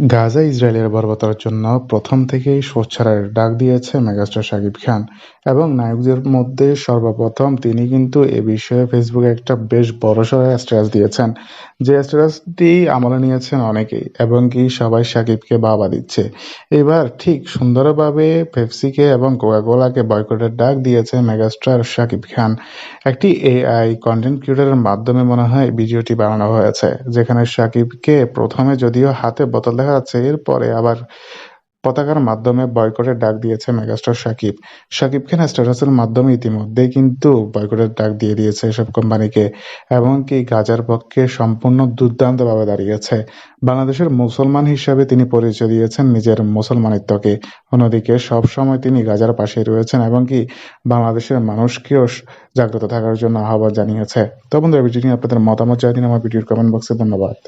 গাজা ইসরায়েলের বর্বরতার জন্য প্রথম থেকেই সোচ্চারের ডাক দিয়েছে মেগাস্টার শাকিব খান এবং নায়কদের মধ্যে সর্বপ্রথম তিনি কিন্তু এ বিষয়ে ফেসবুকে একটা বেশ বড়সড় স্ট্যাটাস দিয়েছেন। যে স্ট্যাটাসটি আমলে নিয়েছেন অনেকেই এবং কি সবাই শাকিবকে বাবা দিচ্ছে। এবার ঠিক সুন্দরভাবে পেপসিকে এবং কোকাকোলাকে বয়কটের ডাক দিয়েছে মেগাস্টার শাকিব খান। একটি এআই কন্টেন্ট ক্রিয়েটরের মাধ্যমে মনে হয় ভিডিওটি বানানো হয়েছে, যেখানে শাকিবকে প্রথমে যদিও হাতে বোতল দেখা যাচ্ছে এরপরে আবার পতাকার মাধ্যমে বয়কটের ডাক দিয়েছে মেগাস্টার শাকিব। শাকিব খান স্ট্যাটাসের মাধ্যমে ইতিমধ্যেই কিন্তু বয়কটের ডাক দিয়ে দিয়েছে এসব কোম্পানিকে এমনকি গাজার পক্ষে সম্পূর্ণ দুর্দান্তভাবে দাঁড়িয়েছে। বাংলাদেশের মুসলমান হিসাবে তিনি পরিচয় দিয়েছেন নিজের মুসলমানিত্বকে। অন্যদিকে সবসময় তিনি গাজার পাশে রয়েছেন এবং কি বাংলাদেশের মানুষকেও জাগ্রত থাকার জন্য আহ্বান জানিয়েছে। তো বন্ধুরা ভিডিও নিয়ে আপনাদের মতামত জানিয়ে আমার ভিডিওর কমেন্ট বক্সে ধন্যবাদ।